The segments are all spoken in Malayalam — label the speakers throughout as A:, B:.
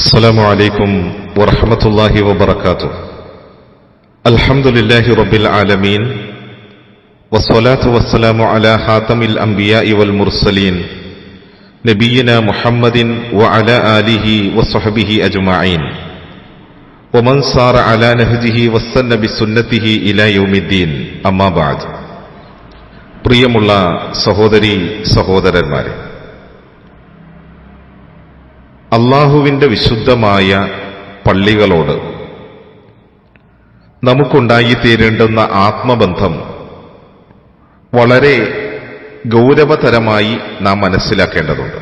A: السلام عليكم ورحمة الله وبركاته الحمد لله رب العالمين والصلاة والسلام على خاتم الأنبياء والمرسلين نبينا محمد وعلى آله وصحبه أجمعين ومن صار على نهجه واستنى بسنته إلى يوم الدين أما بعد പ്രിയമുള്ള സഹോദരി സഹോദരന്മാരെ അള്ളാഹുവിന്റെ വിശുദ്ധമായ പള്ളികളോട് നമുക്കുണ്ടായിത്തീരേണ്ടുന്ന ആത്മബന്ധം വളരെ ഗൗരവതരമായി നാം മനസ്സിലാക്കേണ്ടതുണ്ട്.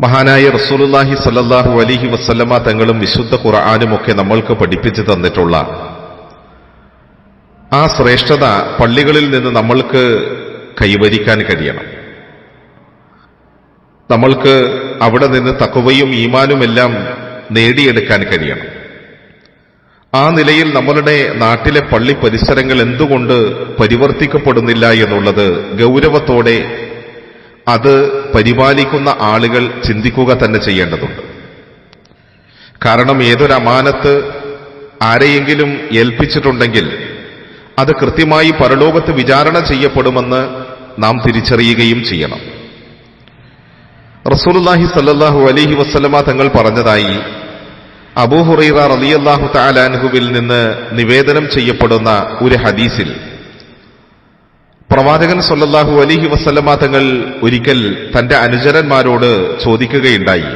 A: മഹാനായ റസൂലുല്ലാഹി സല്ലാഹു അലിഹി വസ്ലമ തങ്ങളും വിശുദ്ധ ഖുർആാനുമൊക്കെ നമ്മൾക്ക് പഠിപ്പിച്ചു തന്നിട്ടുള്ള ആ ശ്രേഷ്ഠത പള്ളികളിൽ നിന്ന് നമ്മൾക്ക് കൈവരിക്കാൻ കഴിയണം. നമ്മൾക്ക് അവിടെ നിന്ന് തക്കവയും ഈമാനുമെല്ലാം നേടിയെടുക്കാൻ കഴിയണം. ആ നിലയിൽ നമ്മളുടെ നാട്ടിലെ പള്ളി പരിസരങ്ങൾ എന്തുകൊണ്ട് പരിവർത്തിക്കപ്പെടുന്നില്ല എന്നുള്ളത് ഗൗരവത്തോടെ അത് പരിപാലിക്കുന്ന ആളുകൾ ചിന്തിക്കുക തന്നെ ചെയ്യേണ്ടതുണ്ട്. കാരണം ഏതൊരു അമാനത്ത് ആരെയെങ്കിലും ഏൽപ്പിച്ചിട്ടുണ്ടെങ്കിൽ അത് കൃത്യമായി പരലോകത്ത് വിചാരണ ചെയ്യപ്പെടുമെന്ന് നാം തിരിച്ചറിയുകയും ചെയ്യണം. റസൂലുല്ലാഹി സല്ലാഹു അലഹി വസ്ലമ തങ്ങൾ പറഞ്ഞതായി അബൂഹുറൈറ റളിയല്ലാഹു താലാൻഹുവിൽ നിന്ന് നിവേദനം ചെയ്യപ്പെടുന്ന ഒരു ഹദീസിൽ. പ്രവാചകൻ സല്ലല്ലാഹു അലൈഹി വസ്ലമ തങ്ങൾ ഒരിക്കൽ തന്റെ അനുചരന്മാരോട് ചോദിക്കുകയുണ്ടായി.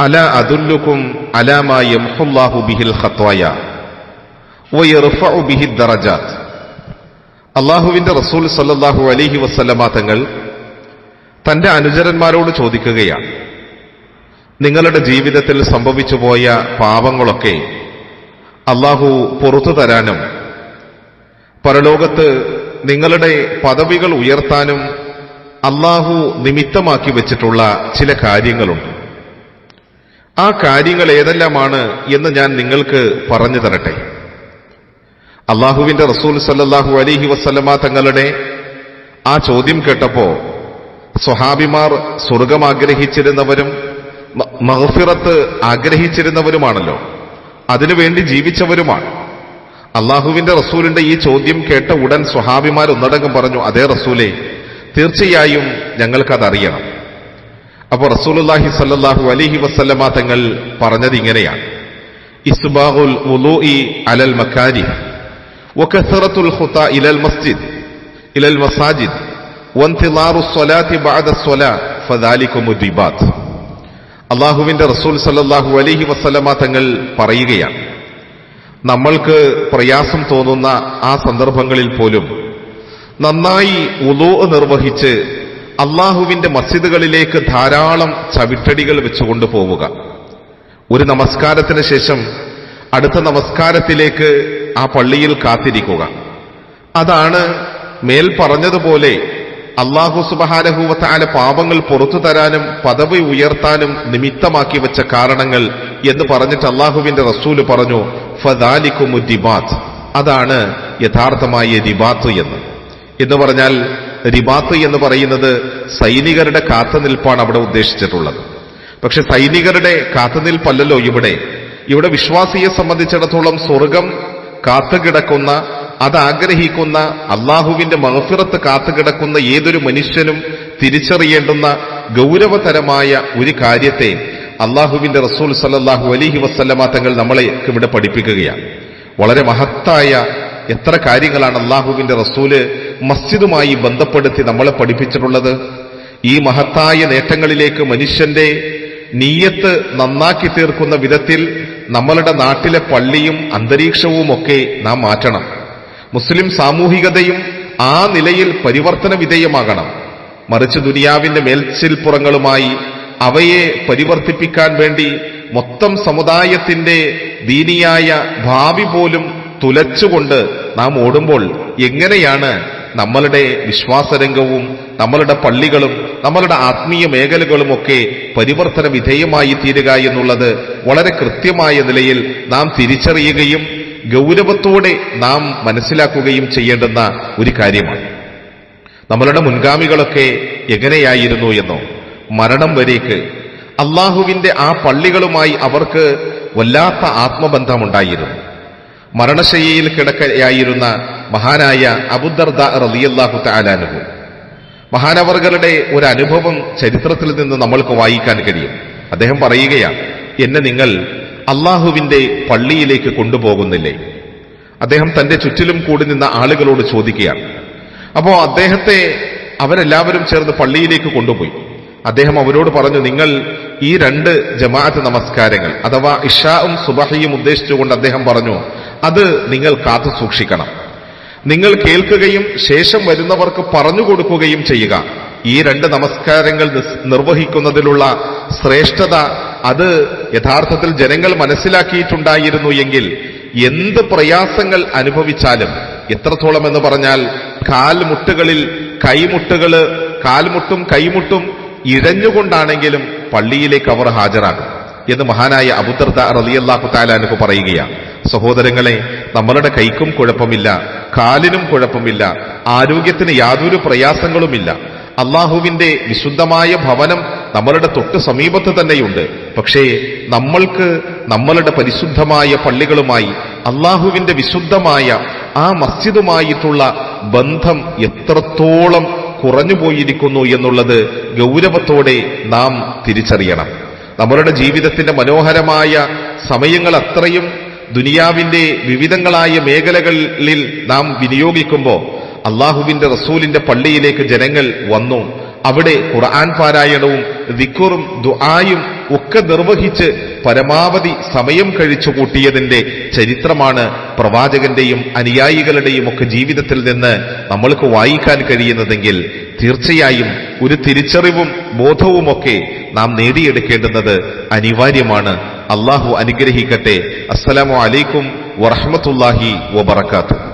A: അല അതുല്ലുക്കും അലാമാ യംഹുല്ലാഹു ബിഹിൽ ദറജാത്ത്. അള്ളാഹുവിന്റെ റസൂൽ സല്ലാഹു അലൈഹി വസല്ലമ തങ്ങൾ തന്റെ അനുചരന്മാരോട് ചോദിക്കുകയാണ്. നിങ്ങളുടെ ജീവിതത്തിൽ സംഭവിച്ചുപോയ പാപങ്ങളൊക്കെ അള്ളാഹു പുറത്തു തരാനും പരലോകത്ത് നിങ്ങളുടെ പദവികൾ ഉയർത്താനും അള്ളാഹു നിമിത്തമാക്കി വെച്ചിട്ടുള്ള ചില കാര്യങ്ങളുണ്ട്. ആ കാര്യങ്ങൾ ഏതെല്ലാമാണ് എന്ന് ഞാൻ നിങ്ങൾക്ക് പറഞ്ഞു തരട്ടെ. അള്ളാഹുവിന്റെ റസൂൽ സല്ലാഹു അലിഹി വസല്ലമ തങ്ങളുടെ ആ ചോദ്യം കേട്ടപ്പോ സ്വഹാബിമാർ സ്വർഗം ആഗ്രഹിച്ചിരുന്നവരും മഹഫിറത്ത് ആഗ്രഹിച്ചിരുന്നവരുമാണല്ലോ. അതിനുവേണ്ടി ജീവിച്ചവരുമാണ്. അള്ളാഹുവിന്റെ റസൂലിന്റെ ഈ ചോദ്യം കേട്ട ഉടൻ സ്വഹാബിമാർ ഒന്നടങ്കം പറഞ്ഞു അതേ റസൂലെ തീർച്ചയായും ഞങ്ങൾക്കതറിയണം. അപ്പൊ റസൂലുല്ലാഹി സല്ലാഹു അലിഹി വസ്ല്ലമ തങ്ങൾ പറഞ്ഞത് ഇങ്ങനെയാണ്. ഇസ്ബാഹുൽ അലൽ മക്കാരി ഇലൽ മസ്ജിദ് ഇലൽ മസാജിദ് അള്ളാഹുവിന്റെ റസൂൽ സല്ലാഹു അലഹി വസല്ലമ തങ്ങൾ പറയുകയാണ് നമ്മൾക്ക് പ്രയാസം തോന്നുന്ന ആ സന്ദർഭങ്ങളിൽ പോലും നന്നായി ഉലോ നിർവഹിച്ച് അള്ളാഹുവിന്റെ മസ്ജിദുകളിലേക്ക് ധാരാളം ചവിട്ടടികൾ വെച്ചുകൊണ്ട് പോവുക. ഒരു നമസ്കാരത്തിന് ശേഷം അടുത്ത നമസ്കാരത്തിലേക്ക് ആ പള്ളിയിൽ കാത്തിരിക്കുക. അതാണ് മേൽ പറഞ്ഞതുപോലെ അള്ളാഹു സുബഹാനഹൂവത്താല പാപങ്ങൾ പുറത്തു തരാനും പദവി ഉയർത്താനും നിമിത്തമാക്കി വെച്ച കാരണങ്ങൾ എന്ന് പറഞ്ഞിട്ട് അള്ളാഹുവിന്റെ റസൂൽ പറഞ്ഞു ഫദാലിക്കുമു ദിബാത്ത്. അതാണ് യഥാർത്ഥമായ റിബാത്ത് എന്ന്. എന്ന് പറഞ്ഞാൽ റിബാത്ത് എന്ന് പറയുന്നത് സൈനികരുടെ കാത്തുനിൽപ്പാണ് അവിടെ ഉദ്ദേശിച്ചിട്ടുള്ളത്. പക്ഷെ സൈനികരുടെ കാത്തുനിൽപ്പല്ലല്ലോ ഇവിടെ. ഇവിടെ വിശ്വാസിയെ സംബന്ധിച്ചിടത്തോളം സ്വർഗം കാത്തുകിടക്കുന്ന അത് ആഗ്രഹിക്കുന്ന അള്ളാഹുവിന്റെ മഹഫിറത്ത് കാത്തുകിടക്കുന്ന ഏതൊരു മനുഷ്യനും തിരിച്ചറിയേണ്ടുന്ന ഗൗരവതരമായ ഒരു കാര്യത്തെ അള്ളാഹുവിന്റെ റസൂൽ സല്ലാഹു അലിഹി വസ്ലമ തങ്ങൾ നമ്മളെ ഇവിടെ പഠിപ്പിക്കുകയാണ്. വളരെ മഹത്തായ എത്ര കാര്യങ്ങളാണ് അള്ളാഹുവിന്റെ റസൂൽ മസ്ജിദുമായി ബന്ധപ്പെടുത്തി നമ്മളെ പഠിപ്പിച്ചിട്ടുള്ളത്. ഈ മഹത്തായ നേട്ടങ്ങളിലേക്ക് മനുഷ്യന്റെ നീയത്ത് നന്നാക്കി തീർക്കുന്ന വിധത്തിൽ നമ്മളുടെ നാട്ടിലെ പള്ളിയും അന്തരീക്ഷവും ഒക്കെ നാം മാറ്റണം. മുസ്ലിം സാമൂഹികതയും ആ നിലയിൽ പരിവർത്തന വിധേയമാകണം മറിച്ച് ദുനിയാവിന്റെ മേൽച്ചിൽപ്പുറങ്ങളുമായി അവയെ പരിവർത്തിപ്പിക്കാൻ വേണ്ടി മൊത്തം സമുദായത്തിന്റെ ദീനിയായ ഭാവി പോലും തുലച്ചുകൊണ്ട് നാം ഓടുമ്പോൾ എങ്ങനെയാണ് നമ്മളുടെ വിശ്വാസരംഗവും നമ്മളുടെ പള്ളികളും നമ്മളുടെ ആത്മീയ മേഖലകളുമൊക്കെ പരിവർത്തന വിധേയമായി തീരുക എന്നുള്ളത് വളരെ കൃത്യമായ നിലയിൽ നാം തിരിച്ചറിയുകയും ഗൗരവത്തോടെ നാം മനസ്സിലാക്കുകയും ചെയ്യേണ്ടുന്ന ഒരു കാര്യമാണ്. നമ്മളുടെ മുൻഗാമികളൊക്കെ എങ്ങനെയായിരുന്നു എന്നോ മരണം വരേക്ക് അള്ളാഹുവിന്റെ ആ പള്ളികളുമായി അവർക്ക് വല്ലാത്ത ആത്മബന്ധമുണ്ടായിരുന്നു. മരണശയ്യയിൽ കിടക്കയായിരുന്ന മഹാനായ അബുദർദ റലിയല്ലാഹു താലാനുഭവം മഹാനവർകളുടെ ഒരു അനുഭവം ചരിത്രത്തിൽ നിന്ന് നമ്മൾക്ക് വായിക്കാൻ കഴിയും. അദ്ദേഹം പറയുകയാണ് എന്നെ നിങ്ങൾ അള്ളാഹുവിന്റെ പള്ളിയിലേക്ക് കൊണ്ടുപോകുന്നില്ലേ? അദ്ദേഹം തന്റെ ചുറ്റിലും കൂടി നിന്ന ആളുകളോട് ചോദിക്കുകയാണ്. അപ്പോൾ അദ്ദേഹത്തെ അവരെല്ലാവരും ചേർന്ന് പള്ളിയിലേക്ക് കൊണ്ടുപോയി. അദ്ദേഹം അവരോട് പറഞ്ഞു നിങ്ങൾ ഈ രണ്ട് ജമാഅത്ത് നമസ്കാരങ്ങൾ അഥവാ ഇഷാവും സുബഹിയും ഉദ്ദേശിച്ചുകൊണ്ട് അദ്ദേഹം പറഞ്ഞു അത് നിങ്ങൾ കാത്തു സൂക്ഷിക്കണം. നിങ്ങൾ കേൾക്കുകയും ശേഷം വരുന്നവർക്ക് പറഞ്ഞു കൊടുക്കുകയും ചെയ്യുക. ഈ രണ്ട് നമസ്കാരങ്ങൾ നിർവഹിക്കുന്നതിലുള്ള ശ്രേഷ്ഠത അത് യഥാർത്ഥത്തിൽ ജനങ്ങൾ മനസ്സിലാക്കിയിട്ടുണ്ടായിരുന്നു എങ്കിൽ എന്ത് പ്രയാസങ്ങൾ അനുഭവിച്ചാലും എത്രത്തോളം എന്ന് പറഞ്ഞാൽ കാൽമുട്ടുകളിൽ കൈമുട്ടുകൾ കാൽമുട്ടും കൈമുട്ടും ഇഴഞ്ഞുകൊണ്ടാണെങ്കിലും പള്ളിയിലേക്ക് അവർ ഹാജരാകും എന്ന് മഹാനായ അബുദർദ റലിയല്ലാഹു താലാനുക്ക് പറയുകയാണ്. സഹോദരങ്ങളെ നമ്മളുടെ കൈക്കും കുഴപ്പമില്ല കാലിനും കുഴപ്പമില്ല ആരോഗ്യത്തിന് യാതൊരു പ്രയാസങ്ങളുമില്ല. അള്ളാഹുവിന്റെ വിശുദ്ധമായ ഭവനം നമ്മളുടെ തൊട്ട് സമീപത്ത് തന്നെയുണ്ട്. പക്ഷേ നമ്മൾക്ക് നമ്മളുടെ പരിശുദ്ധമായ പള്ളികളുമായി അള്ളാഹുവിന്റെ വിശുദ്ധമായ ആ മസ്ജിദുമായിട്ടുള്ള ബന്ധം എത്രത്തോളം കുറഞ്ഞുപോയിരിക്കുന്നു എന്നുള്ളത് ഗൗരവത്തോടെ നാം തിരിച്ചറിയണം. നമ്മളുടെ ജീവിതത്തിന്റെ മനോഹരമായ സമയങ്ങൾ അത്രയും ദുനിയാവിന്റെ വിവിധങ്ങളായ മേഖലകളിൽ നാം വിനിയോഗിക്കുമ്പോൾ അള്ളാഹുവിന്റെ റസൂലിന്റെ പള്ളിയിലേക്ക് ജനങ്ങൾ വന്നു. അവിടെ ഖുർആൻ പാരായണവും ദിക്കുറും ദുആയും ഒക്കെ നിർവഹിച്ച് പരമാവധി സമയം കഴിച്ചു കൂട്ടിയതിന്റെ ചരിത്രമാണ് പ്രവാചകന്റെയും അനുയായികളുടെയും ഒക്കെ ജീവിതത്തിൽ നിന്ന് നമ്മൾക്ക് വായിക്കാൻ കഴിയുന്നതെങ്കിൽ തീർച്ചയായും ഒരു തിരിച്ചറിവും ബോധവുമൊക്കെ നാം നേടിയെടുക്കേണ്ടുന്നത് അനിവാര്യമാണ്. അള്ളാഹു അനുഗ്രഹിക്കട്ടെ. അസ്സലാമു അലൈക്കും വറഹമത്തുല്ലാഹി വബർക്കാത്തു